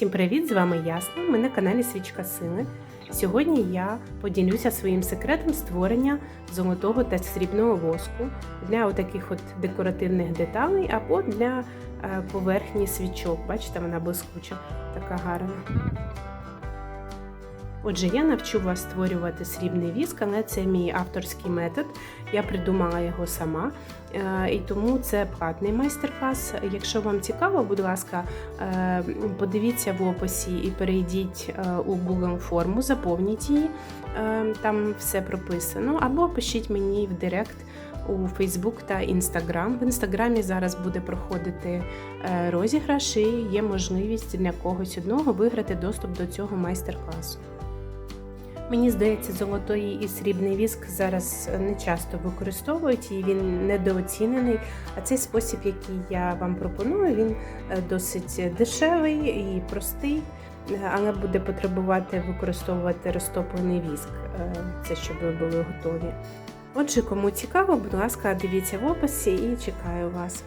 Всім привіт! З вами Ясна. Ми на каналі Свічка Сили. Сьогодні я поділюся своїм секретом створення золотого та срібного воску для отаких от декоративних деталей або для е, поверхні свічок. Бачите, вона блискуча, така гарна. Отже, я навчу вас створювати срібний віск, але це мій авторський метод. Я придумала його сама, е, і тому це платний майстер-клас. Якщо вам цікаво, будь ласка, е, подивіться в описі і перейдіть е, у Google форму, заповніть її, там все прописано, або пишіть мені в Директ у Facebook та Instagram. В інстаграмі зараз буде проходити розіграш і є можливість для когось одного виграти доступ до цього майстер-класу. Мені здається, золотий і срібний віск зараз не часто використовують і він недооцінений. А цей спосіб, який я вам пропоную, він е, досить дешевий і простий, е, але буде потребувати використовувати розтоплений віск. е, Це щоб ви були готові. Отже, кому цікаво, будь ласка, дивіться в описі і чекаю вас.